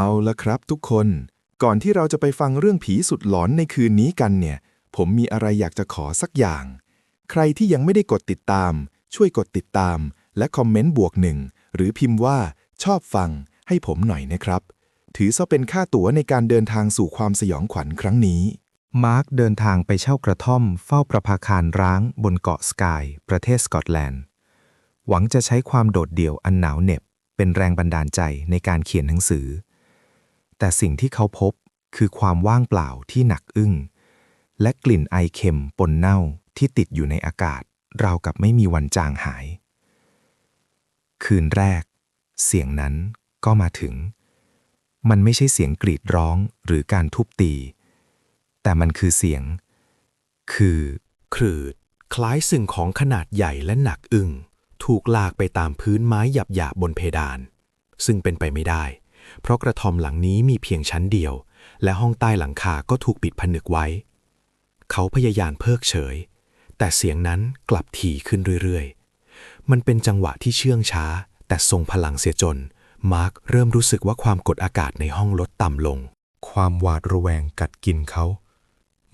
เอาละครับทุกคน ก่อนที่เราจะไปฟังเรื่องผีสุดหลอนในคืนนี้กันเนี่ย ผมมีอะไรอยากจะขอสักอย่าง ใครที่ยังไม่ได้กดติดตาม ช่วยกดติดตาม และคอมเมนต์บวกหนึ่งหรือพิมพ์ว่าชอบฟังให้ผมหน่อยนะครับ ถือซะเป็นค่าตั๋วในการเดินทางสู่ความสยองขวัญครั้งนี้ มาร์คเดินทางไปเช่ากระท่อม เฝ้าประภาคารร้างบนเกาะสกาย ประเทศสกอตแลนด์ หวังจะใช้ความโดดเดี่ยวอันหนาวเหน็บ เป็นแรงบันดาลใจในการเขียนหนังสือ แต่สิ่งที่เขาพบคือความว่างเปล่าที่หนักอึ้ง และกลิ่นไอเค็มปนเน่าที่ติดอยู่ในอากาศ ราวกับไม่มีวันจางหาย คืนแรก เสียงนั้นก็มาถึง มันไม่ใช่เสียงกรีดร้องหรือการทุบตี แต่มันคือเสียง คือคลืด คล้ายสิ่งของขนาดใหญ่และหนักอึ้งถูกลากไปตามพื้นไม้หยาบๆบนเพดาน ซึ่งเป็นไปไม่ได้ เพราะกระท่อมหลังนี้มีเพียงชั้นเดียว และห้องใต้หลังคาก็ถูกปิดผนึกไว้ เขาพยายามเพิกเฉย แต่เสียงนั้นกลับถี่ขึ้นเรื่อยๆ มันเป็นจังหวะที่เชื่องช้า แต่ทรงพลังเสียจน มาร์คเริ่มรู้สึกว่าความกดอากาศในห้องลดต่ำลง ความหวาดระแวงกัดกินเขา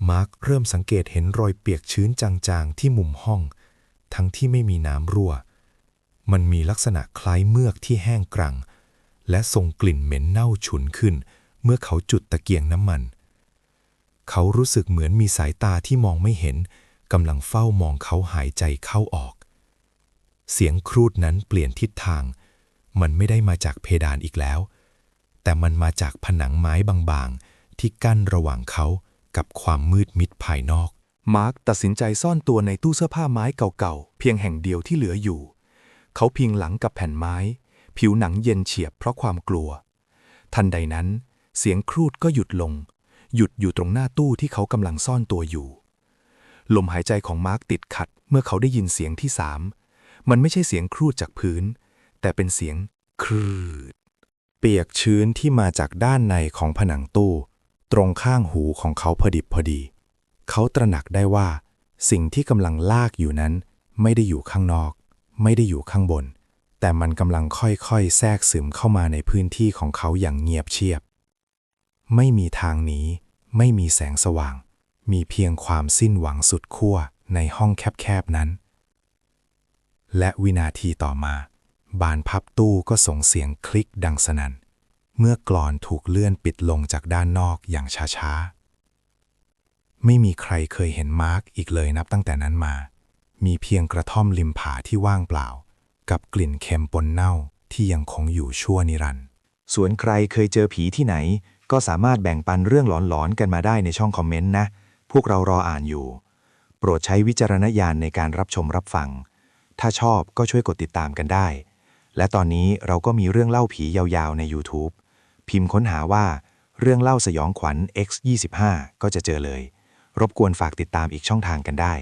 มาร์คเริ่มสังเกตเห็นรอยเปียกชื้นจางๆ ที่มุมห้อง ทั้งที่ไม่มีน้ำรั่ว มันมีลักษณะคล้ายเมือกที่แห้งกรัง และส่งกลิ่นเหม็นเน่าฉุนขึ้น เมื่อเขาจุดตะเกียงน้ำมัน เขารู้สึกเหมือนมีสายตาที่มองไม่เห็นกำลังเฝ้ามองเขาหายใจเข้าออก เสียงครูดนั้นเปลี่ยนทิศทาง มันไม่ได้มาจากเพดานอีกแล้ว แต่มันมาจากผนังไม้บางๆ ที่กั้นระหว่างเขากับความมืดมิดภายนอก มาร์คตัดสินใจซ่อนตัวในตู้เสื้อผ้าไม้เก่าๆ เพียงแห่งเดียวที่เหลืออยู่ เขาพิงหลังกับแผ่นไม้ ผิวหนังเย็นเฉียบเพราะความกลัว ทันใดนั้น เสียงครูดก็หยุดลง หยุดอยู่ตรงหน้าตู้ที่เขากำลังซ่อนตัวอยู่ ลมหายใจของมาร์คติดขัดเมื่อเขาได้ยินเสียงที่สาม มันไม่ใช่เสียงครูดจากพื้น แต่เป็นเสียงครืด เปียกชื้นที่มาจากด้านในของผนังตู้ ตรงข้างหูของเขาพอดิบพอดี เขาตระหนักได้ว่า สิ่งที่กำลังลากอยู่นั้น ไม่ได้อยู่ข้างนอก ไม่ได้อยู่ข้างบน แต่มันกำลังค่อยๆ แทรกซึมเข้ามาในพื้นที่ของเขาอย่างเงียบเชียบ ไม่มีทางหนีไม่มีแสงสว่าง มีเพียงความสิ้นหวังสุดขั้วในห้องแคบๆนั้น และวินาทีต่อมา บานพับตู้ก็ส่งเสียงคลิกดังสนั่น เมื่อกลอนถูกเลื่อนปิดลงจากด้านนอกอย่างช้าๆ ไม่มีใครเคยเห็นมาร์กอีกเลยนับตั้งแต่นั้นมา มีเพียงกระท่อมริมผาที่ว่างเปล่า กับกลิ่นเค็มปนเน่าที่ยังคงอยู่ชั่วนิรันดร์ส่วนใครเคยเจอผีที่ไหน ก็สามารถแบ่งปันเรื่องหลอนๆกันมาได้ในช่องคอมเมนต์นะ พวกเรารออ่านอยู่ โปรดใช้วิจารณญาณในการรับชมรับฟัง ถ้าชอบก็ช่วยกดติดตามกันได้ และตอนนี้เราก็มีเรื่องเล่าผียาวๆใน YouTube พิมพ์ค้นหาว่าเรื่องเล่าสยองขวัญ X 25 ก็จะเจอเลย รบกวนฝากติดตามอีกช่องทางกันได้